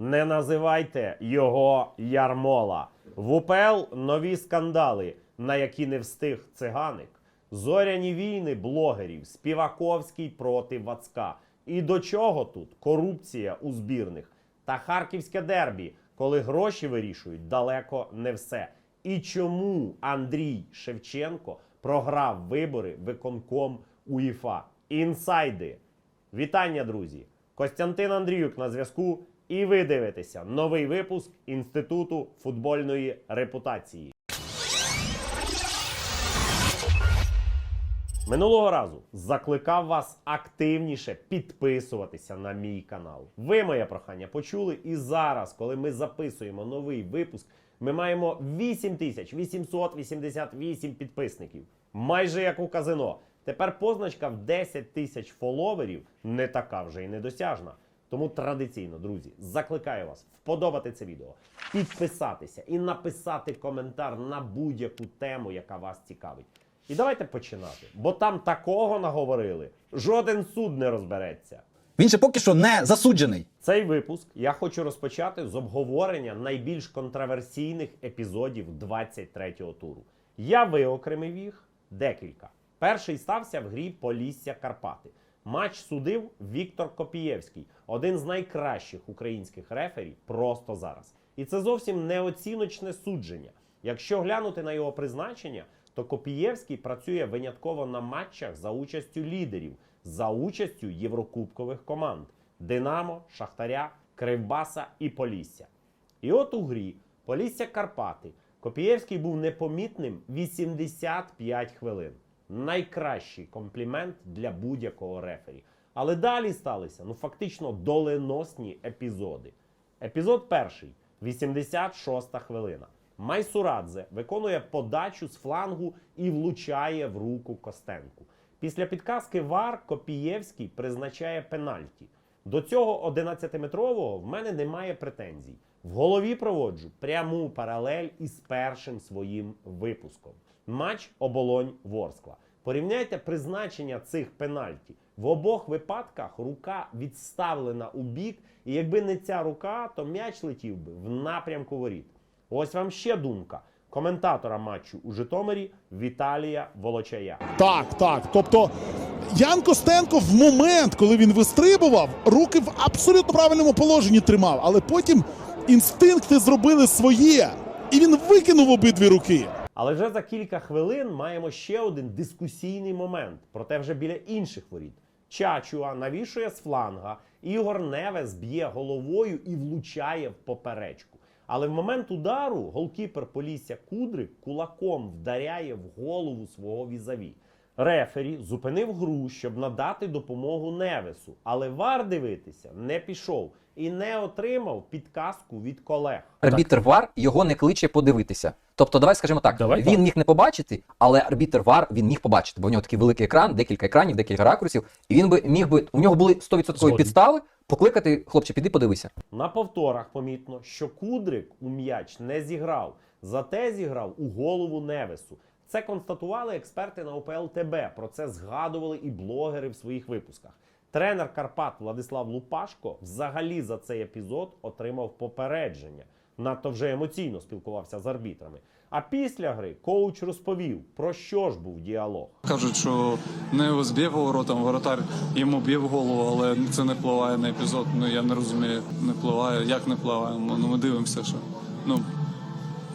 Не називайте його Ярмола. В УПЛ нові скандали, на які не встиг циганик. Зоряні війни блогерів, Співаковський проти Вацка. І до чого тут корупція у збірних та харківське дербі, коли гроші вирішують далеко не все. І чому Андрій Шевченко програв вибори виконком УЄФА? Інсайди. Вітання, друзі! Костянтин Андріюк на зв'язку. І ви дивитеся новий випуск Інституту футбольної репутації. Минулого разу закликав вас активніше підписуватися на мій канал. Ви моє прохання почули. І зараз, коли ми записуємо новий випуск, ми маємо 8888 підписників. Майже як у казино. Тепер позначка в 10 тисяч фоловерів не така вже й недосяжна. Тому традиційно, друзі, закликаю вас вподобати це відео, підписатися і написати коментар на будь-яку тему, яка вас цікавить. І давайте починати, бо там такого наговорили, жоден суд не розбереться. Він ще поки що не засуджений. Цей випуск я хочу розпочати з обговорення найбільш контроверсійних епізодів 23-го туру. Я виокремив їх декілька. Перший стався в грі Полісся Карпати. Матч судив Віктор Копієвський, один з найкращих українських рефері просто зараз. І це зовсім не оціночне судження. Якщо глянути на його призначення, то Копієвський працює винятково на матчах за участю лідерів, за участю єврокубкових команд Динамо, Шахтаря, Кривбаса і Полісся. І от у грі Полісся Карпати Копієвський був непомітним 85 хвилин. Найкращий комплімент для будь-якого рефері. Але далі сталися ну фактично доленосні епізоди. Епізод перший 86 хвилина. Майсурадзе виконує подачу з флангу і влучає в руку Костенку. Після підказки Вар Копієвський призначає пенальті. До цього 11-метрового в мене немає претензій. В голові проводжу пряму паралель із першим своїм випуском. Матч оболонь Ворскла. Порівняйте призначення цих пенальті. В обох випадках рука відставлена у бік, і якби не ця рука, то м'яч летів би в напрямку воріт. Ось вам ще думка коментатора матчу у Житомирі Віталія Волочая. Так, так. Тобто Ян Костенко в момент, коли він вистрибував, руки в абсолютно правильному положенні тримав, але потім інстинкти зробили своє, і він викинув обидві руки. Але вже за кілька хвилин маємо ще один дискусійний момент, проте вже біля інших воріт. Чачуа навішує з фланга, Ігор Невес б'є головою і влучає в поперечку. Але в момент удару голкіпер Полісся Кудрик кулаком вдаряє в голову свого візаві. Рефері зупинив гру, щоб надати допомогу Невесу, але вар дивитися не пішов і не отримав підказку від колег. Арбітр ВАР його не кличе подивитися. Тобто, давай скажемо так, Давай він так. міг не побачити, але арбітр ВАР він міг побачити, бо в нього такий великий екран, декілька екранів, декілька ракурсів, і він би міг би. У нього були 100% Згоден. підстави покликати, хлопче, піди подивися. На повторах помітно, що Кудрик у м'яч не зіграв, зате зіграв у голову Невесу. Це констатували експерти на ОПЛ ТБ. Про це згадували і блогери в своїх випусках. Тренер Карпат Владислав Лупашко взагалі за цей епізод отримав попередження. Надто вже емоційно спілкувався з арбітрами. А після гри коуч розповів, про що ж був діалог. Кажуть, що не зб'є поворотом, воротар йому б'є в голову, але це не впливає на епізод. Ну я не розумію, не впливає. Як не впливає? Ну ми дивимося, що ну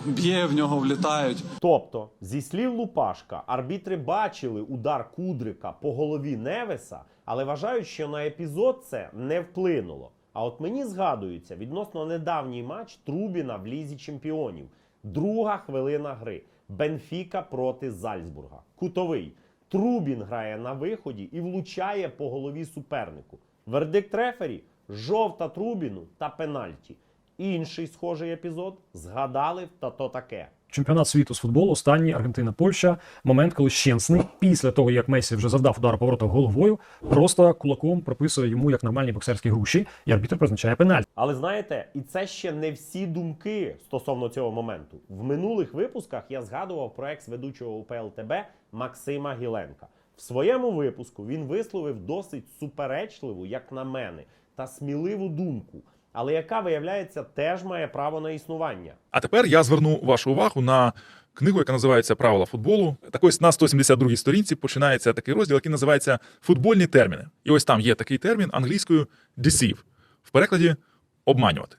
б'є в нього влітають. Тобто, зі слів Лупашка, арбітри бачили удар Кудрика по голові Невеса, але вважають, що на епізод це не вплинуло. А от мені згадується відносно недавній матч Трубіна в лізі чемпіонів. Друга хвилина гри. Бенфіка проти Зальцбурга. Кутовий. Трубін грає на виході і влучає по голові супернику. Вердикт рефері жовта Трубіну та пенальті. Інший схожий епізод згадали та то таке. Чемпіонат світу з футболу, останній Аргентина, Польща. Момент, коли Щенсний, після того як Месі вже завдав удар поворота головою, просто кулаком прописує йому як нормальні боксерські груші, і арбітр призначає пенальті. Але знаєте, і це ще не всі думки стосовно цього моменту. В минулих випусках я згадував про екс-ведучого УПЛ ТБ Максима Гіленка. В своєму випуску він висловив досить суперечливу, як на мене, та сміливу думку. Але яка, виявляється, теж має право на існування. А тепер я зверну вашу увагу на книгу, яка називається Правила футболу. Так ось на 172-й сторінці починається такий розділ, який називається Футбольні терміни. І ось там є такий термін англійською deceive, в перекладі обманювати.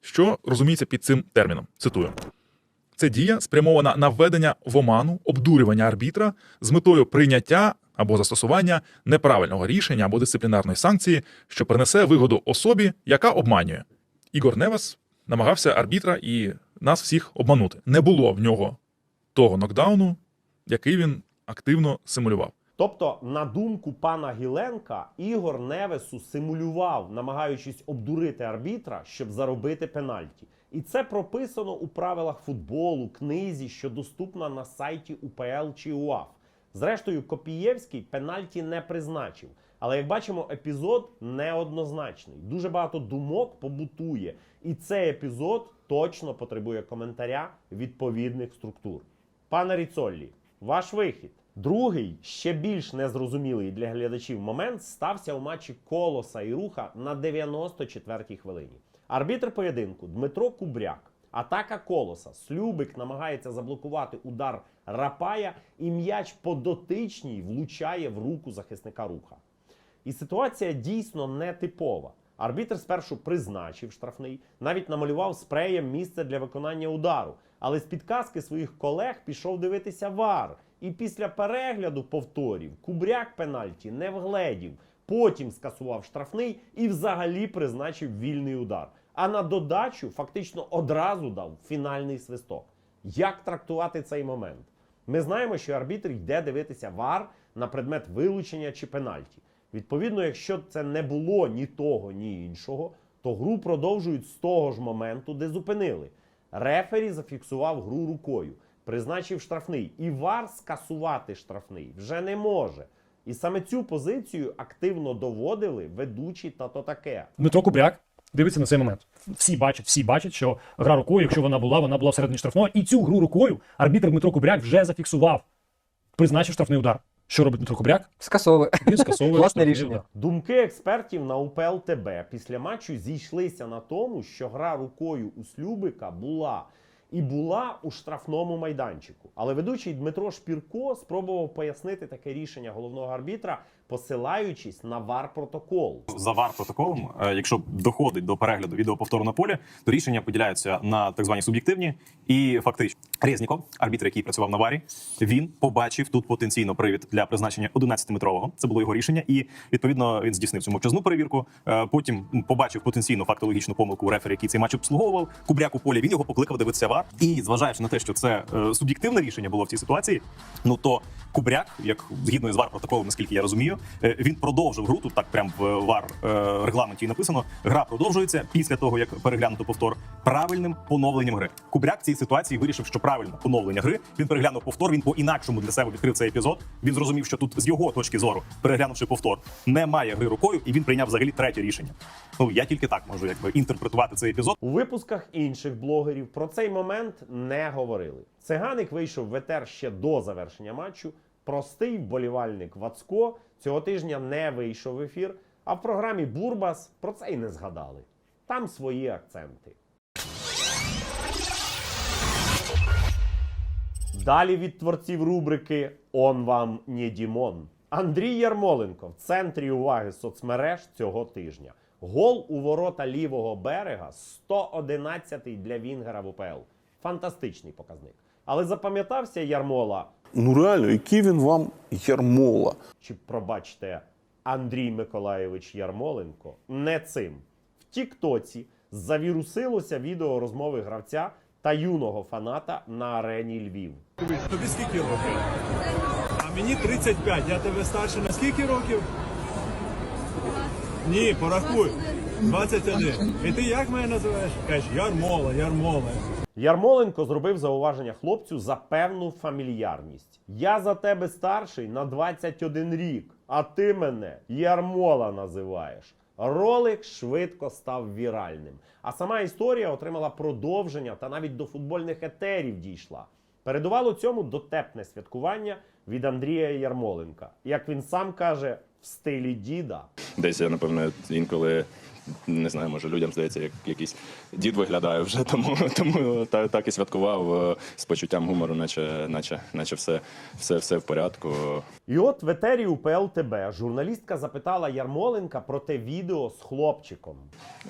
Що розуміється під цим терміном? Цитую. Це дія спрямована на введення в оману, обдурювання арбітра з метою прийняття або застосування неправильного рішення або дисциплінарної санкції, що принесе вигоду особі, яка обманює. Ігор Невес намагався арбітра і нас всіх обманути. Не було в нього того нокдауну, який він активно симулював. Тобто, на думку пана Гіленка, Ігор Невесу симулював, намагаючись обдурити арбітра, щоб заробити пенальті. І це прописано у правилах футболу, книзі, що доступна на сайті УПЛ чи УАФ. Зрештою, Копієвський пенальті не призначив. Але як бачимо, епізод неоднозначний. Дуже багато думок побутує. І цей епізод точно потребує коментаря відповідних структур. Пане Ріцоллі, ваш вихід. Другий, ще більш незрозумілий для глядачів момент стався у матчі Колоса і Руха на 94-й хвилині. Арбітр поєдинку Дмитро Кубряк. Атака Колоса. Слюбик намагається заблокувати удар Рапая, і м'яч по дотичній влучає в руку захисника руха. І ситуація дійсно нетипова. Арбітр спершу призначив штрафний, навіть намалював спреєм місце для виконання удару. Але з підказки своїх колег пішов дивитися вар. І після перегляду повторів Кубряк пенальті не вгледів. Потім скасував штрафний і взагалі призначив вільний удар. А на додачу фактично одразу дав фінальний свисток. Як трактувати цей момент? Ми знаємо, що арбітр йде дивитися вар на предмет вилучення чи пенальті. Відповідно, якщо це не було ні того, ні іншого, то гру продовжують з того ж моменту, де зупинили. Рефері зафіксував гру рукою, призначив штрафний, і вар скасувати штрафний вже не може. І саме цю позицію активно доводили ведучі та то таке. Дмитро Кубряк дивиться на цей момент. Всі бачать, всі бачать, що гра рукою, якщо вона була, вона була всередині штрафного. І цю гру рукою арбітр Дмитро Кубряк вже зафіксував. Призначив штрафний удар. Що робить Дмитро Кубряк? Скасовує. Він скасовує Власне рішення. удар. Думки експертів на УПЛ ТБ після матчу зійшлися на тому, що гра рукою у Слюбика була і була у штрафному майданчику. Але ведучий Дмитро Шпірко спробував пояснити таке рішення головного арбітра, посилаючись на вар протокол. за вар протоколом, е, якщо доходить до перегляду відеоповтору на полі, то рішення поділяються на так звані суб'єктивні і фактичні. Резніков, арбітр, який працював на варі, він побачив тут потенційно привід для призначення 11-метрового. Це було його рішення, і відповідно він здійснив цю мовчазну перевірку. Е, Потім побачив потенційну фактологічну помилку рефері, який цей матч обслуговував. Кубряк у полі він його покликав дивитися вар. І зважаючи на те, що це е, суб'єктивне рішення було в цій ситуації, ну то Кубряк, як згідно з вар протоколом, наскільки я розумію, він продовжив гру. Тут так прям в вар е, регламенті написано. Гра продовжується після того, як переглянуто повтор правильним поновленням гри. Кубряк в цій ситуації вирішив, що правильне поновлення гри. Він переглянув повтор. Він по інакшому для себе відкрив цей епізод. Він зрозумів, що тут з його точки зору, переглянувши повтор, немає гри рукою, і він прийняв взагалі третє рішення. Ну я тільки так можу якби інтерпретувати цей епізод. У випусках інших блогерів про цей момент не говорили. Циганик вийшов в етер ще до завершення матчу. Простий вболівальник Вацко цього тижня не вийшов в ефір, а в програмі Бурбас про це й не згадали. Там свої акценти. Далі від творців рубрики Он вам не Дімон. Андрій Ярмоленко в центрі уваги соцмереж цього тижня. Гол у ворота лівого берега 111-й для Вінгера в УПЛ. Фантастичний показник. Але запам'ятався Ярмола, Ну реально, який він вам ярмола? чи пробачте, Андрій Миколайович Ярмоленко не цим. В Тіктоці завірусилося відео розмови гравця та юного фаната на арені Львів. Тобі скільки років? А мені 35. Я тебе старше на скільки років? Ні, порахуй. 21. І ти як мене називаєш? Кажеш, Ярмола, Ярмола. Ярмоленко зробив зауваження хлопцю за певну фамільярність. Я за тебе старший на 21 рік, а ти мене Ярмола називаєш. Ролик швидко став віральним. А сама історія отримала продовження та навіть до футбольних етерів дійшла. Передувало цьому дотепне святкування від Андрія Ярмоленка. Як він сам каже, в стилі діда. Десь я, напевно, інколи не знаю, може людям здається, як якийсь дід виглядаю вже, тому, тому та, так і святкував е, з почуттям гумору, наче, наче, наче все, все, все в порядку. І от в етері УПЛ ТБ журналістка запитала Ярмоленка про те відео з хлопчиком.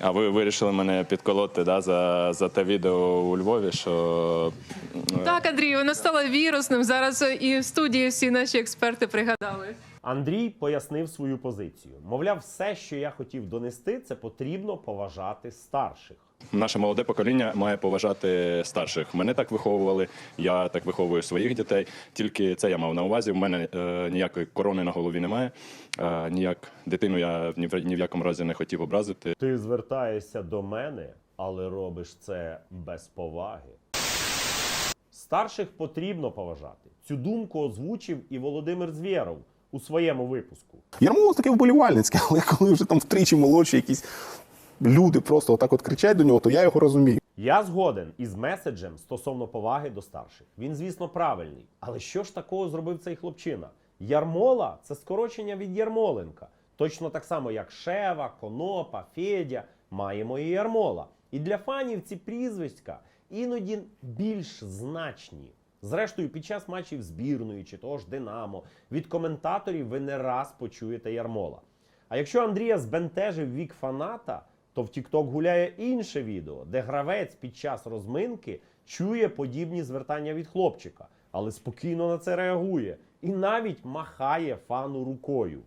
А ви вирішили мене підколоти да, за, за те відео у Львові, що е, Так, Андрій, воно стало вірусним. Зараз і в студії всі наші експерти пригадали. Андрій пояснив свою позицію. Мовляв, все, що я хотів донести, це потрібно поважати старших. наше молоде покоління має поважати старших. Мене так виховували, я так виховую своїх дітей. Тільки це я мав на увазі. У мене е, ніякої корони на голові немає. Е, ніяк дитину я ні в, ні в якому разі не хотів образити. Ти звертаєшся до мене, але робиш це без поваги. Старших потрібно поважати. Цю думку озвучив і Володимир Звєров у своєму випуску. Ярмола таке вболівальницьке, але коли вже там втричі молодші якісь люди просто отак от кричать до нього, то я його розумію. Я згоден із меседжем стосовно поваги до старших. Він, звісно, правильний. Але що ж такого зробив цей хлопчина? Ярмола це скорочення від Ярмоленка. Точно так само, як Шева, Конопа, Федя, маємо і Ярмола. І для фанів ці прізвиська іноді більш значні. Зрештою, під час матчів збірної чи того ж Динамо від коментаторів ви не раз почуєте Ярмола. А якщо Андрія збентежив вік фаната, то в TikTok гуляє інше відео, де гравець під час розминки чує подібні звертання від хлопчика, але спокійно на це реагує і навіть махає фану рукою.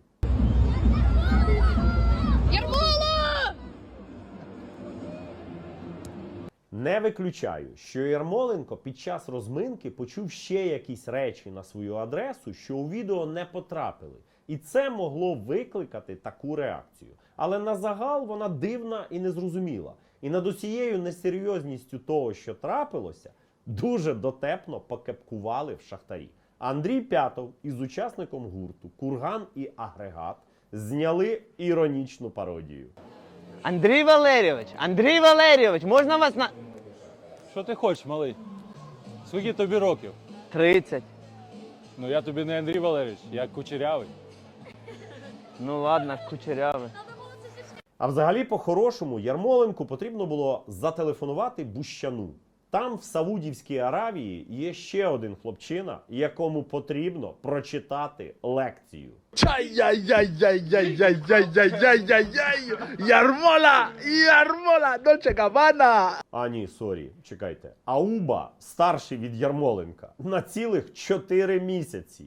Не виключаю, що Ярмоленко під час розминки почув ще якісь речі на свою адресу, що у відео не потрапили. І це могло викликати таку реакцію. Але на загал вона дивна і незрозуміла. І над усією несерйозністю того, що трапилося, дуже дотепно покепкували в шахтарі. Андрій П'ятов із учасником гурту Курган і Агрегат зняли іронічну пародію. Андрій Валерійович, Андрій Валерійович, можна вас на. Що ти хочеш, малий? Скільки тобі років? 30. Ну я тобі не Андрій Валерійович, я кучерявий. Ну ладно, кучерявий. А взагалі, по-хорошому, Ярмоленку потрібно було зателефонувати Бущану. Там, в Саудівській Аравії, є ще один хлопчина, якому потрібно прочитати лекцію. Ярмола! Ярмола! Дольче Габана! А ні, сорі, чекайте. Ауба старший від Ярмоленка на цілих 4 місяці.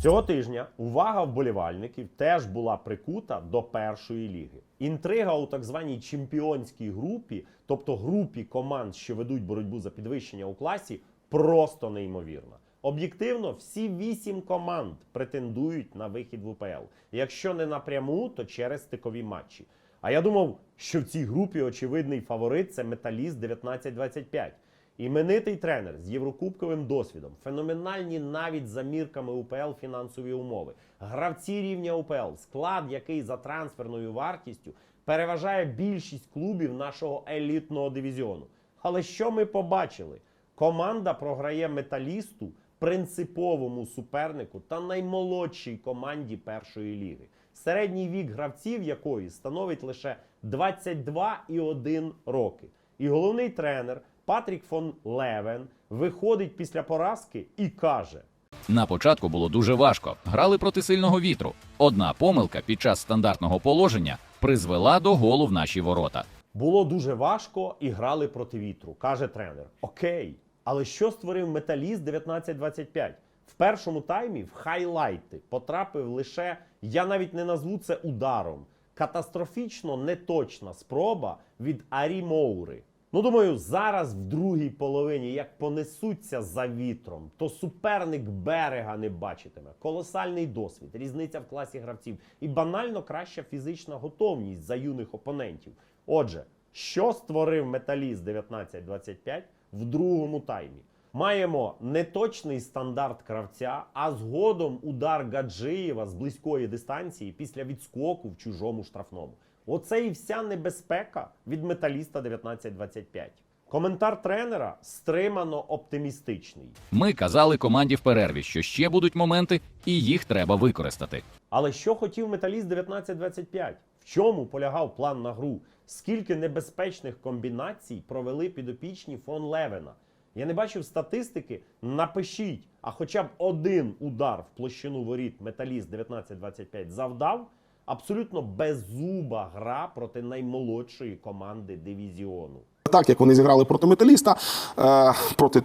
Цього тижня увага вболівальників теж була прикута до першої ліги. Інтрига у так званій чемпіонській групі, тобто групі команд, що ведуть боротьбу за підвищення у класі, просто неймовірна. Об'єктивно, всі вісім команд претендують на вихід в УПЛ. Якщо не напряму, то через стикові матчі. А я думав, що в цій групі очевидний фаворит це Металіст 1925. Іменитий тренер з єврокубковим досвідом, феноменальні навіть за мірками УПЛ фінансові умови, гравці рівня УПЛ, склад, який за трансферною вартістю переважає більшість клубів нашого елітного дивізіону. Але що ми побачили? Команда програє металісту, принциповому супернику та наймолодшій команді першої ліги, середній вік гравців якої становить лише 22,1 роки. І головний тренер Патрік фон Левен виходить після поразки і каже: На початку було дуже важко. Грали проти сильного вітру. Одна помилка під час стандартного положення призвела до голу в наші ворота. було дуже важко і грали проти вітру, каже тренер. Окей, але що створив металіст 1925? В першому таймі в хайлайти потрапив лише, я навіть не назву це ударом. Катастрофічно неточна спроба від Арі Моури. Ну, думаю, зараз в другій половині, як понесуться за вітром, то суперник берега не бачитиме. Колосальний досвід, різниця в класі гравців і банально краща фізична готовність за юних опонентів. Отже, що створив металіст 1925 в другому таймі? Маємо неточний стандарт кравця, а згодом удар Гаджиєва з близької дистанції після відскоку в чужому штрафному. Оце і вся небезпека від металіста 1925. Коментар тренера стримано оптимістичний. Ми казали команді в перерві, що ще будуть моменти, і їх треба використати. Але що хотів металіст 1925? В чому полягав план на гру? Скільки небезпечних комбінацій провели підопічні фон Левена? Я не бачив статистики. Напишіть, а хоча б один удар в площину воріт металіст 1925 завдав. Абсолютно беззуба гра проти наймолодшої команди дивізіону. Так як вони зіграли проти металіста, е, проти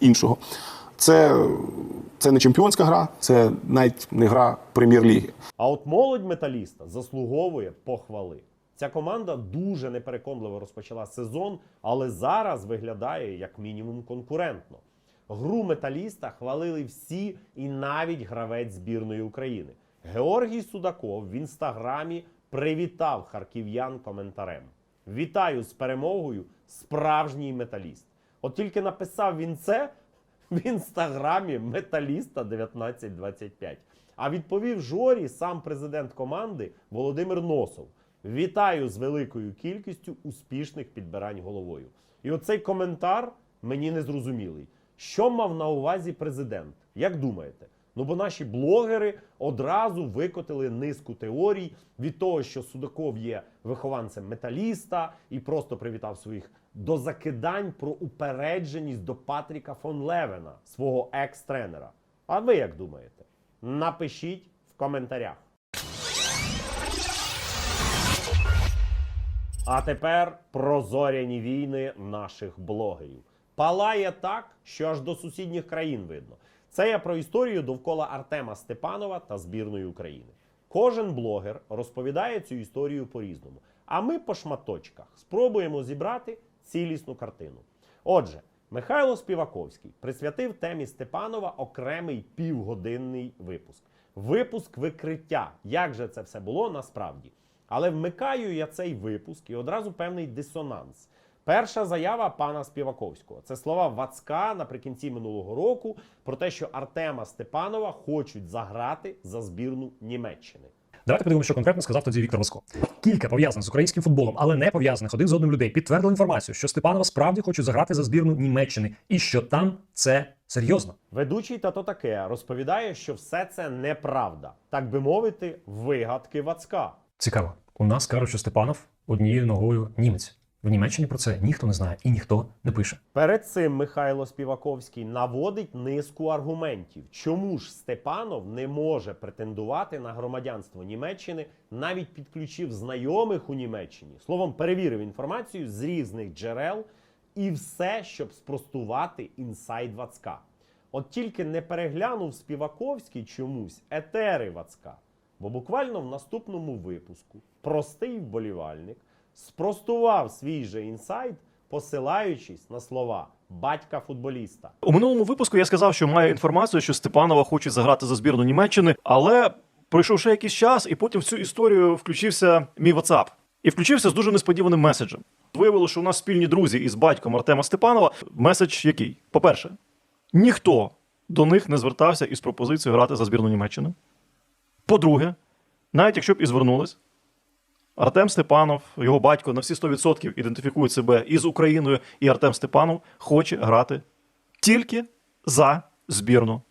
іншого. Це, це не чемпіонська гра, це навіть не гра прем'єр-ліги. А от молодь металіста заслуговує похвали. Ця команда дуже непереконливо розпочала сезон, але зараз виглядає як мінімум конкурентно. Гру металіста хвалили всі і навіть гравець збірної України. Георгій Судаков в інстаграмі привітав харків'ян коментарем. Вітаю з перемогою, справжній металіст. От тільки написав він це в інстаграмі металіста 1925. А відповів Жорі сам президент команди Володимир Носов. Вітаю з великою кількістю успішних підбирань головою. І оцей коментар мені не зрозумілий. Що мав на увазі президент? Як думаєте? Ну бо наші блогери одразу викотили низку теорій від того, що Судаков є вихованцем металіста і просто привітав своїх до закидань про упередженість до Патріка фон Левена, свого екс-тренера. А ви як думаєте? Напишіть в коментарях. А тепер прозоряні війни наших блогерів. Палає так, що аж до сусідніх країн видно. Це я про історію довкола Артема Степанова та збірної України. Кожен блогер розповідає цю історію по-різному. А ми по шматочках спробуємо зібрати цілісну картину. Отже, Михайло Співаковський присвятив темі Степанова окремий півгодинний випуск. Випуск викриття. Як же це все було насправді? Але вмикаю я цей випуск і одразу певний дисонанс. Перша заява пана Співаковського це слова Вацка наприкінці минулого року про те, що Артема Степанова хочуть заграти за збірну Німеччини. Давайте подивимося, що конкретно сказав тоді Віктор Лоско. Кілька пов'язаних з українським футболом, але не пов'язаних один з одним людей, підтвердили інформацію, що Степанова справді хочуть заграти за збірну Німеччини, і що там це серйозно. Ведучий та то таке розповідає, що все це неправда, так би мовити, вигадки Вацка. Цікаво. У нас кажуть, що Степанов однією ногою німець. В Німеччині про це ніхто не знає і ніхто не пише. Перед цим Михайло Співаковський наводить низку аргументів, чому ж Степанов не може претендувати на громадянство Німеччини, навіть підключив знайомих у Німеччині. Словом, перевірив інформацію з різних джерел і все, щоб спростувати інсайд Вацка. От тільки не переглянув Співаковський чомусь етери Вацка. Бо буквально в наступному випуску простий вболівальник спростував свій же інсайт, посилаючись на слова батька футболіста. У минулому випуску я сказав, що маю інформацію, що Степанова хоче заграти за збірну Німеччини, але пройшов ще якийсь час, і потім в цю історію включився мій WhatsApp. І включився з дуже несподіваним меседжем. Виявилося, що у нас спільні друзі із батьком Артема Степанова. Меседж який? По-перше, ніхто до них не звертався із пропозицією грати за збірну Німеччини. По-друге, навіть якщо б і звернулись, Артем Степанов, його батько на всі 100% ідентифікують себе із Україною, і Артем Степанов хоче грати тільки за збірну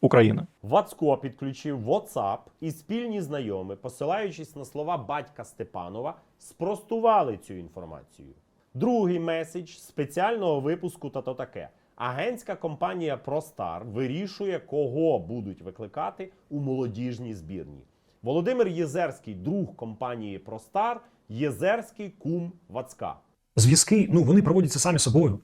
України. Вацко підключив WhatsApp і спільні знайомі, посилаючись на слова батька Степанова, спростували цю інформацію. Другий меседж спеціального випуску та то таке. Агентська компанія ProStar вирішує, кого будуть викликати у молодіжній збірні. Володимир Єзерський, друг компанії ProStar, Єзерський кум Вацка. Зв'язки, ну вони проводяться самі собою.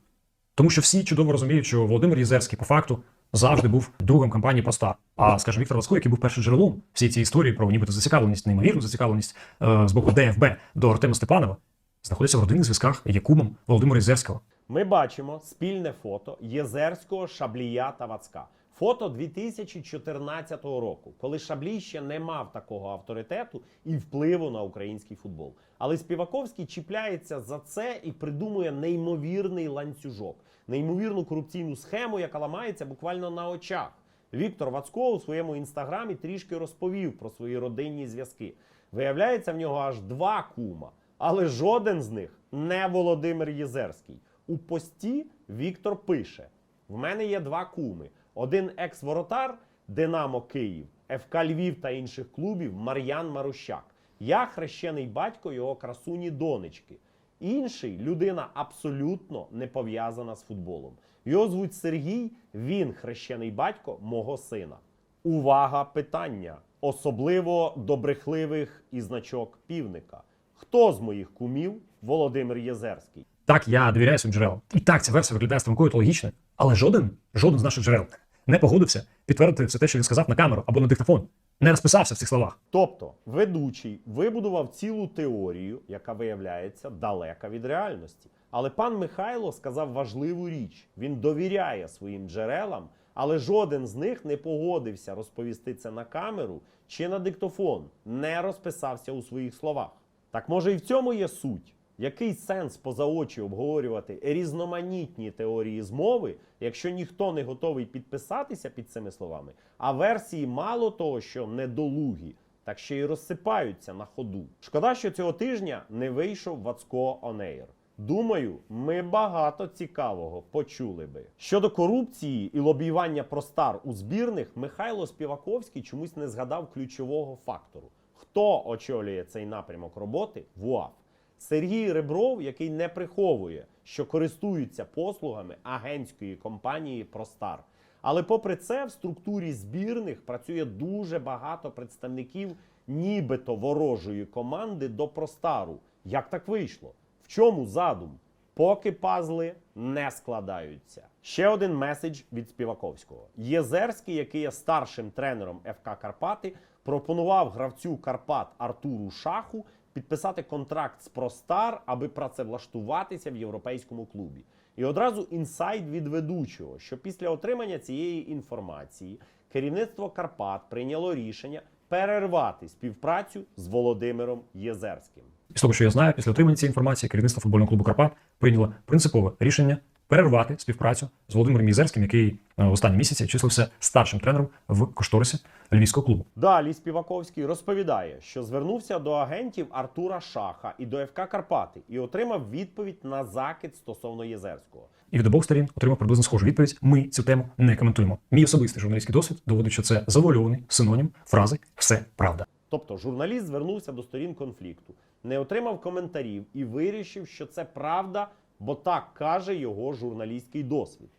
Тому що всі чудово розуміють, що Володимир Єзерський по факту завжди був другом компанії Простар. А скажімо, Віктор Васко, який був першим джерелом всієї цієї історії про нібито зацікавленість, неймовірну зацікавленість е, з боку ДФБ до Артема Степанова, знаходиться в родинних зв'язках є кумом Володимира Єзерського. Ми бачимо спільне фото Єзерського, Шаблія та Вацка. Фото 2014 року, коли Шаблій ще не мав такого авторитету і впливу на український футбол. Але Співаковський чіпляється за це і придумує неймовірний ланцюжок, неймовірну корупційну схему, яка ламається буквально на очах. Віктор Вацко у своєму інстаграмі трішки розповів про свої родинні зв'язки. Виявляється, в нього аж два кума, але жоден з них не Володимир Єзерський. У пості Віктор пише: в мене є два куми: один екс-воротар Динамо Київ, ФК Львів та інших клубів Мар'ян Марущак. Я хрещений батько його красуні донечки. Інший людина абсолютно не пов'язана з футболом. Його звуть Сергій, він хрещений батько мого сина. Увага, питання, особливо до брехливих і значок півника. Хто з моїх кумів Володимир Єзерський? Так, я довіряю своїм джерелам. І так, ця версія виглядає стрункою та логічною. Але жоден, жоден з наших джерел не погодився підтвердити все те, що він сказав на камеру або на диктофон. Не розписався в цих словах. Тобто, ведучий вибудував цілу теорію, яка виявляється далека від реальності. Але пан Михайло сказав важливу річ: він довіряє своїм джерелам, але жоден з них не погодився розповісти це на камеру чи на диктофон, не розписався у своїх словах. Так може і в цьому є суть? Який сенс поза очі обговорювати різноманітні теорії змови, якщо ніхто не готовий підписатися під цими словами, а версії мало того, що недолугі, так ще й розсипаються на ходу. Шкода, що цього тижня не вийшов Вацко Онейр. Думаю, ми багато цікавого почули би. Щодо корупції і лобіювання про стар у збірних, Михайло Співаковський чомусь не згадав ключового фактору. Хто очолює цей напрямок роботи в УАФ? Сергій Ребров, який не приховує, що користуються послугами агентської компанії Простар. Але попри це, в структурі збірних працює дуже багато представників нібито ворожої команди до Простару. Як так вийшло? В чому задум? Поки пазли не складаються. Ще один меседж від Співаковського. Єзерський, який є старшим тренером ФК Карпати, пропонував гравцю Карпат Артуру Шаху підписати контракт з Простар, аби працевлаштуватися в європейському клубі. І одразу інсайт від ведучого, що після отримання цієї інформації керівництво Карпат прийняло рішення перервати співпрацю з Володимиром Єзерським. З того, що я знаю, після отримання цієї інформації керівництво футбольного клубу Карпат прийняло принципове рішення перервати співпрацю з Володимиром Єзерським, який е, в останні місяці числився старшим тренером в кошторисі львівського клубу. Далі Співаковський розповідає, що звернувся до агентів Артура Шаха і до ФК Карпати і отримав відповідь на закид стосовно Єзерського. І від обох сторін отримав приблизно схожу відповідь. Ми цю тему не коментуємо. Мій особистий журналістський досвід доводить, що це завуальований синонім фрази все правда. Тобто журналіст звернувся до сторін конфлікту, не отримав коментарів і вирішив, що це правда, бо так каже його журналістський досвід.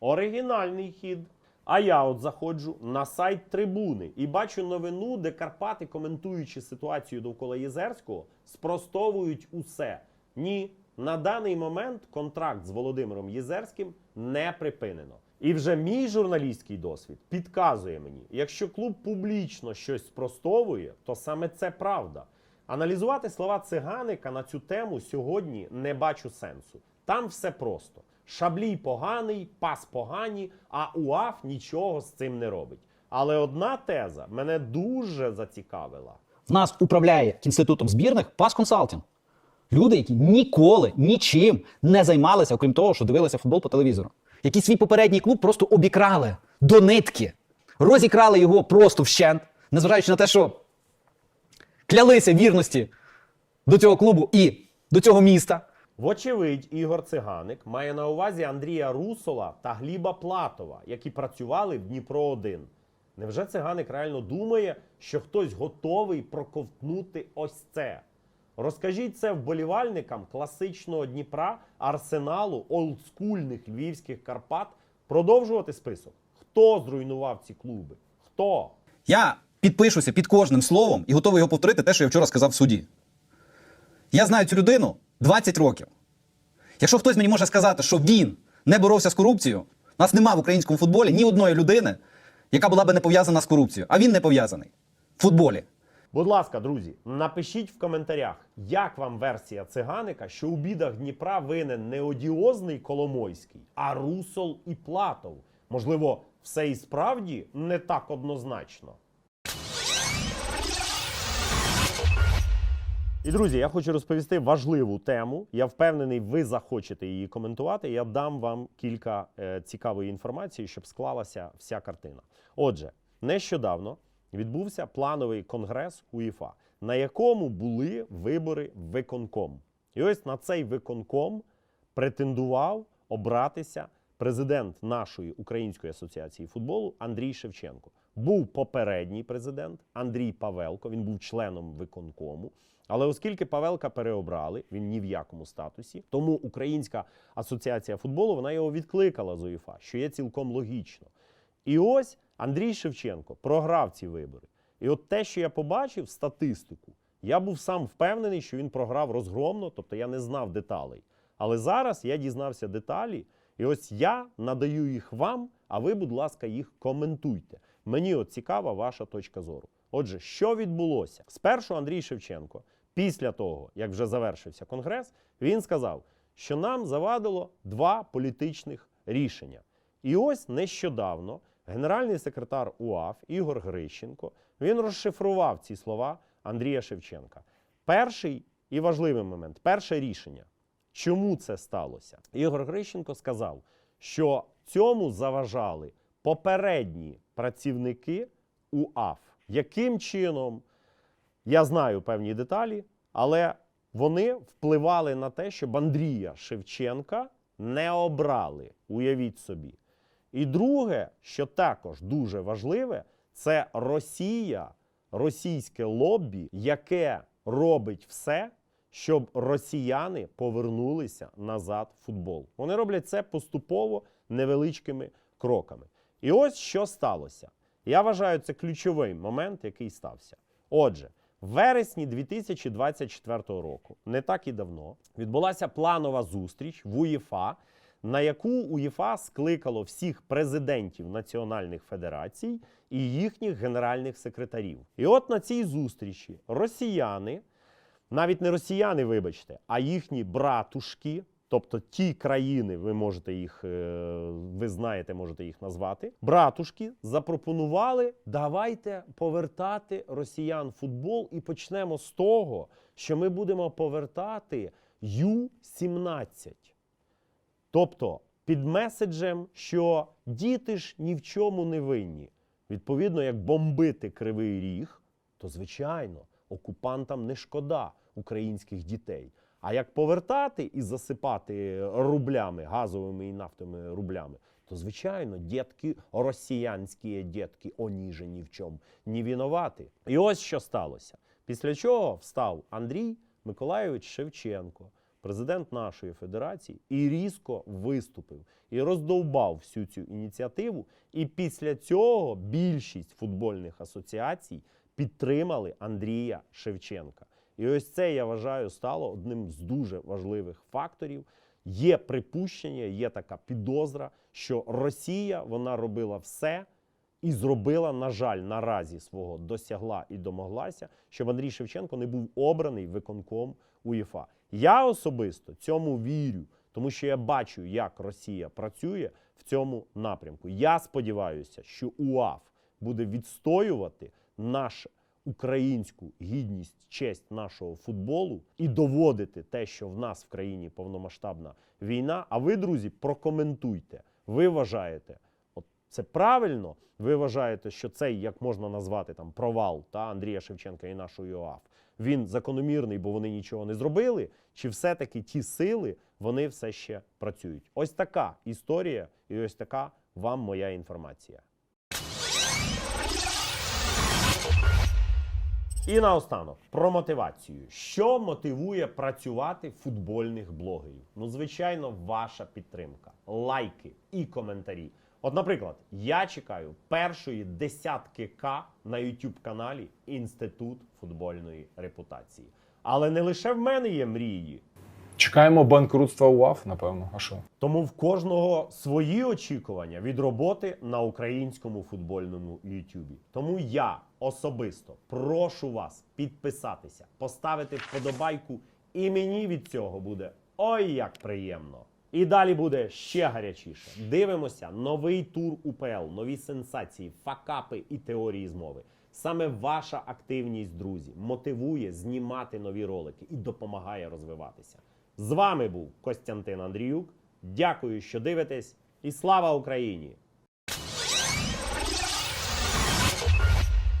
Оригінальний хід. А я от заходжу на сайт трибуни і бачу новину, де Карпати, коментуючи ситуацію довкола Єзерського, спростовують усе. Ні, на даний момент контракт з Володимиром Єзерським не припинено. І вже мій журналістський досвід підказує мені, якщо клуб публічно щось спростовує, то саме це правда. Аналізувати слова циганика на цю тему сьогодні не бачу сенсу. Там все просто. Шаблій поганий, пас погані, а УАФ нічого з цим не робить. Але одна теза мене дуже зацікавила. В нас управляє інститутом збірних Пас Консалтінг. Люди, які ніколи нічим не займалися, окрім того, що дивилися футбол по телевізору. Які свій попередній клуб просто обікрали до нитки, розікрали його просто вщент, незважаючи на те, що клялися вірності до цього клубу і до цього міста. Вочевидь, Ігор Циганик має на увазі Андрія Русола та Гліба Платова, які працювали в Дніпро 1 Невже циганик реально думає, що хтось готовий проковтнути ось це? Розкажіть це вболівальникам класичного Дніпра, арсеналу, олдскульних львівських Карпат. Продовжувати список. Хто зруйнував ці клуби? Хто? Я підпишуся під кожним словом і готовий його повторити те, що я вчора сказав в суді. Я знаю цю людину 20 років. Якщо хтось мені може сказати, що він не боровся з корупцією, у нас нема в українському футболі ні одної людини, яка була би не пов'язана з корупцією. А він не пов'язаний в футболі. Будь ласка, друзі, напишіть в коментарях, як вам версія циганика, що у бідах Дніпра винен не одіозний Коломойський, а Русол і Платов. Можливо, все і справді не так однозначно. І друзі, я хочу розповісти важливу тему. Я впевнений, ви захочете її коментувати. Я дам вам кілька е, цікавої інформації, щоб склалася вся картина. Отже, нещодавно відбувся плановий конгрес УЄФА, на якому були вибори в виконком. І ось на цей виконком претендував обратися президент нашої Української асоціації футболу Андрій Шевченко. Був попередній президент Андрій Павелко. Він був членом виконкому. Але оскільки Павелка переобрали, він ні в якому статусі, тому Українська асоціація футболу вона його відкликала з УЄФА, що є цілком логічно. І ось Андрій Шевченко програв ці вибори. І от те, що я побачив, статистику, я був сам впевнений, що він програв розгромно, тобто я не знав деталей. Але зараз я дізнався деталі, і ось я надаю їх вам, а ви, будь ласка, їх коментуйте. Мені от цікава ваша точка зору. Отже, що відбулося? Спершу Андрій Шевченко, після того, як вже завершився конгрес, він сказав, що нам завадило два політичних рішення. І ось нещодавно генеральний секретар УАФ Ігор Грищенко він розшифрував ці слова Андрія Шевченка. Перший і важливий момент перше рішення. Чому це сталося? Ігор Грищенко сказав, що цьому заважали попередні працівники УАФ. Яким чином? Я знаю певні деталі, але вони впливали на те, щоб Андрія Шевченка не обрали. Уявіть собі. І друге, що також дуже важливе, це Росія, російське лоббі, яке робить все, щоб росіяни повернулися назад в футбол. Вони роблять це поступово невеличкими кроками. І ось що сталося. Я вважаю, це ключовий момент, який стався. Отже, в вересні 2024 року, не так і давно, відбулася планова зустріч в УЄФА, на яку УЄФА скликало всіх президентів національних федерацій і їхніх генеральних секретарів. І от на цій зустрічі росіяни, навіть не росіяни, вибачте, а їхні братушки, тобто ті країни, ви можете їх, е, ви знаєте, можете їх назвати. Братушки запропонували, давайте повертати росіян футбол і почнемо з того, що ми будемо повертати Ю-17. Тобто під меседжем, що діти ж ні в чому не винні. Відповідно, як бомбити кривий ріг, то звичайно окупантам не шкода українських дітей. А як повертати і засипати рублями, газовими і нафтовими рублями, то звичайно, дітки росіянські дітки, оні же ні в чому не винуваті. І ось що сталося. Після чого встав Андрій Миколайович Шевченко, президент нашої федерації, і різко виступив і роздовбав всю цю ініціативу. І після цього більшість футбольних асоціацій підтримали Андрія Шевченка. І ось це я вважаю стало одним з дуже важливих факторів. Є припущення, є така підозра, що Росія вона робила все і зробила, на жаль, наразі свого досягла і домоглася, щоб Андрій Шевченко не був обраний виконком УЄФА. Я особисто цьому вірю, тому що я бачу, як Росія працює в цьому напрямку. Я сподіваюся, що УАФ буде відстоювати наше українську гідність, честь нашого футболу і доводити те, що в нас в країні повномасштабна війна. А ви, друзі, прокоментуйте. Ви вважаєте, от це правильно? Ви вважаєте, що цей, як можна назвати там провал та Андрія Шевченка і нашої ОАФ, він закономірний, бо вони нічого не зробили? Чи все-таки ті сили вони все ще працюють? Ось така історія, і ось така вам моя інформація. І наостанок про мотивацію. Що мотивує працювати футбольних блогерів? Ну, звичайно, ваша підтримка, лайки і коментарі. От, наприклад, я чекаю першої десятки К на YouTube каналі Інститут футбольної репутації. Але не лише в мене є мрії. Чекаємо банкрутства УАФ, напевно. А що? Тому в кожного свої очікування від роботи на українському футбольному Ютубі. Тому я особисто прошу вас підписатися, поставити вподобайку, і мені від цього буде ой як приємно. І далі буде ще гарячіше. Дивимося новий тур УПЛ, нові сенсації, факапи і теорії змови. Саме ваша активність, друзі, мотивує знімати нові ролики і допомагає розвиватися. З вами був Костянтин Андріюк. Дякую, що дивитесь, і слава Україні!